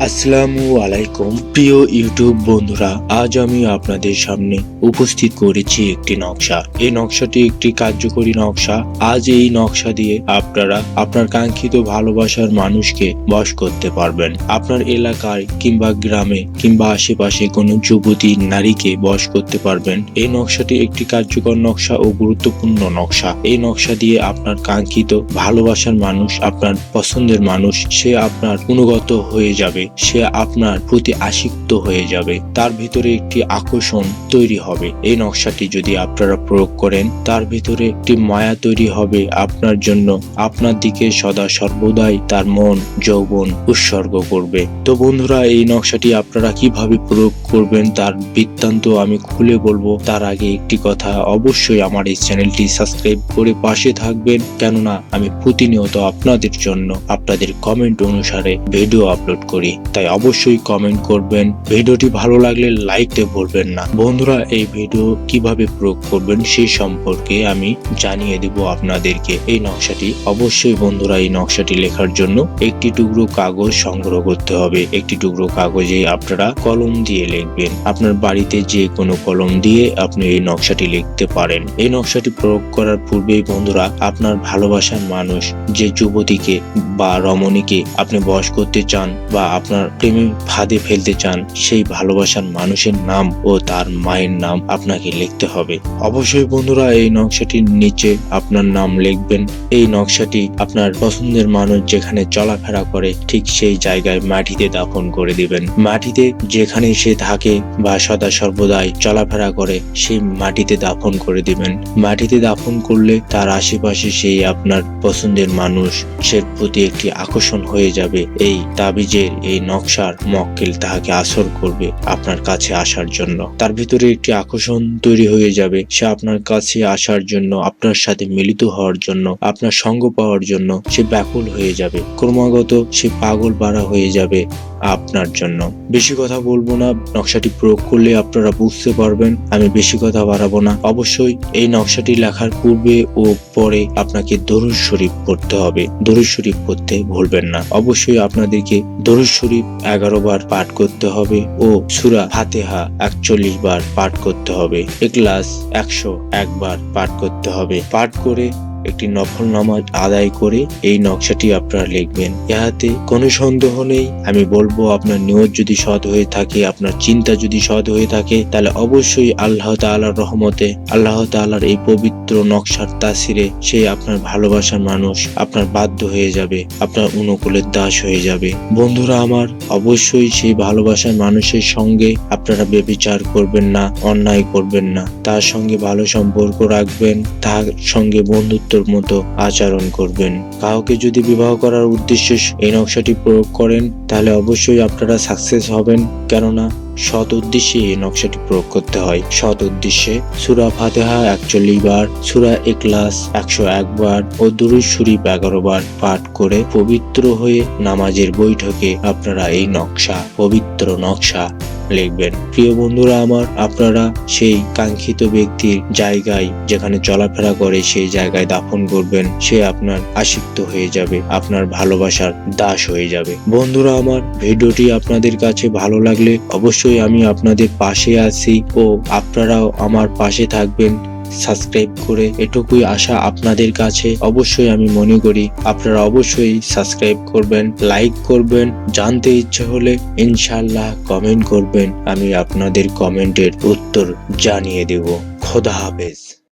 আসসালামু আলাইকুম। প্রিয় ইউটিউব বন্ধুরা, আজ আমি আপনাদের সামনে উপস্থিত করেছি একটি নকশা। এই নকশাটি একটি কার্যকরী নকশা। আজ এই নকশা দিয়ে আপনারা আপনার কাঙ্ক্ষিত ভালোবাসার মানুষকে বশ করতে পারবেন। আপনার এলাকায় কিংবা গ্রামে কিংবা আশেপাশে কোনো যুবতী নারীকে বশ করতে পারবেন। এই নকশাটি একটি কার্যকর নকশা ও গুরুত্বপূর্ণ নকশা। এই নকশা দিয়ে আপনার কাঙ্ক্ষিত ভালোবাসার মানুষ, আপনার পছন্দের মানুষ, সে আপনার অনুগত হয়ে যাবে। সে আপনার প্রতি আসক্ত হয়ে যাবে। তার ভিতরে একটি আকর্ষণ তৈরি হবে। এই নকশাটি যদি আপনারা প্রয়োগ করেন, তার ভিতরে একটি মায়া তৈরি হবে আপনার জন্য। আপনার দিকে সদা সর্বদাই তার মন, যৌবন উৎসর্গ করবে। তো বন্ধুরা, এই নকশাটি আপনারা কীভাবে প্রয়োগ করবেন তার বৃত্তান্ত আমি খুলে বলব। তার আগে একটি কথা অবশ্যই আমার এই চ্যানেলটি সাবস্ক্রাইব করে পাশে থাকবেন। কেননা, আমি প্রতিনিয়ত আপনাদের জন্য, আপনাদের কমেন্ট অনুসারে ভিডিও আপলোড করি। তাই অবশ্যই কমেন্ট করবেন। ভিডিওটি ভালো লাগলে লাইক দিতে ভুলবেন না। বন্ধুরা, এই ভিডিও কীভাবে প্রয়োগ করবেন সেই সম্পর্কে আমি জানিয়ে দেব আপনাদেরকে। এই নকশাটি অবশ্যই বন্ধুরা, এই নকশাটি লেখার জন্য একটি টুকরো কাগজ সংগ্রহ করতে হবে। একটি টুকরো কাগজে আপনারা কলম দিয়ে লিখবেন। আপনার বাড়িতে যে কোনো কলম দিয়ে আপনি এই নকশাটি লিখতে পারেন। এই নকশাটি প্রয়োগ করার পূর্বেই বন্ধুরা, আপনার ভালোবাসার মানুষ, যে যুবতীকে বা রমণীকে আপনি বশ করতে চান বা আপনার প্রেমে ফাঁদে ফেলতে চান, সেই ভালোবাসার মানুষের নাম ও তার মায়ের নাম আপনাকে লিখতে হবে। অবশ্যই বন্ধুরা, এই নকশাটির নিচে আপনার নাম লিখবেন। এই নকশাটি আপনার পছন্দের মানুষ যেখানে চলাফেরা করে, ঠিক সেই জায়গায় মাটিতে দাফন করে দিবেন। মাটিতে যেখানে সে থাকে বা সদা সর্বদাই চলাফেরা করে, সেই মাটিতে দাফন করে দিবেন। মাটিতে দাফন করলে তার আশেপাশে সেই আপনার পছন্দের মানুষ, সে প্রতি একটি আকর্ষণ হয়ে যাবে। এই তাবিজের এই নকশার মক্কেল তাহাকে আসর করবে আপনার কাছে আসার জন্য। তার ভিতরে একটি আকর্ষণ তৈরি হয়ে যাবে। সে আপনার কাছে আসার জন্য, আপনার সাথে মিলিত হওয়ার জন্য, আপনার সঙ্গ পাওয়ার জন্য সে ব্যাকুল হয়ে যাবে। ক্রমাগত সে পাগল বাড়া হয়ে যাবে। আপনার জন্য। বেশি কথা বলব না, নকশাটি প্রয়োগ করলে আপনারা বুঝতে পারবেন, আমি বেশি কথা বাড়াবো না। অবশ্যই এই নকশাটি লেখার পূর্বে ও পরে আপনাকে দরুদ শরীফ পড়তে হবে। দরুদ শরীফ পড়তে ভুলবেন না। অবশ্যই আপনাদেরকে দরুদ শরীফ এগারো বার পাঠ করতে হবে ও সুরা ফাতেহা একচল্লিশ বার পাঠ করতে হবে। এক্লাস একশো একবার পাঠ করতে হবে। পাঠ করে একটি নফল নামাজ আদায় করে এই নকশাটি আপনারা লিখবেন। ইহাতে কোনো সন্দেহ নেই। আমি বলব, আপনার নিয়ত যদি সৎ হয়ে থাকে, আপনার চিন্তা যদি সৎ হয়ে থাকে, তাহলে অবশ্যই আল্লাহ তাআলার রহমতে, আল্লাহ তাআলার এই পবিত্র নকশার তাসিরে সেই আপনার ভালোবাসার মানুষ, আপনার বাধ্য হয়ে যাবে, আপনার অনুকূলের দাস হয়ে যাবে। বন্ধুরা আমার, অবশ্যই সেই ভালোবাসার মানুষের সঙ্গে আপনারা বেবিচার করবেন না, অন্যায় করবেন না। তার সঙ্গে ভালো সম্পর্ক রাখবেন, তার সঙ্গে বন্ধুত্বর মতো আচরণ করবেন। কাউকে যদি বিবাহ করার উদ্দেশ্যে এই নকশাটি প্রয়োগ করেন, তাহলে অবশ্যই আপনারা সাকসেস হবেন। কেননা, সৎ উদ্দেশ্যে এই নকশাটি প্রয়োগ করতে হয়। সৎ উদ্দেশ্যে সুরা ফাতেহা একচল্লিশ বার, সুরা একলাস একশো একবার ও দুরুদ শরীফ এগারো বার পাঠ করে পবিত্র হয়ে নামাজের বৈঠকে আপনারা এই নকশা, পবিত্র নকশা লিখবেন। প্রিয় বন্ধুরা আমার, আপনারা সেই কাঙ্ক্ষিত ব্যক্তির জায়গায় যেখানে চলাফেরা করে সেই জায়গায় দাফন করবেন, সে আপনার আসিক্ত হয়ে যাবে, আপনার ভালোবাসার দাস হয়ে যাবে। বন্ধুরা আমার, ভিডিওটি আপনাদের কাছে ভালো লাগলে অবশ্যই আমি আপনাদের পাশে আছি ও আপনারাও আমার পাশে থাকবেন। সাবস্ক্রাইব করে এটুকুই আশা আপনাদের কাছে। অবশ্যই আমি মনে করি আপনারা অবশ্যই সাবস্ক্রাইব করবেন, লাইক করবেন, জানতে ইচ্ছে হলে ইনশাল্লাহ কমেন্ট করবেন। আমি আপনাদের কমেন্টের উত্তর জানিয়ে দেব। খোদা হাফেজ।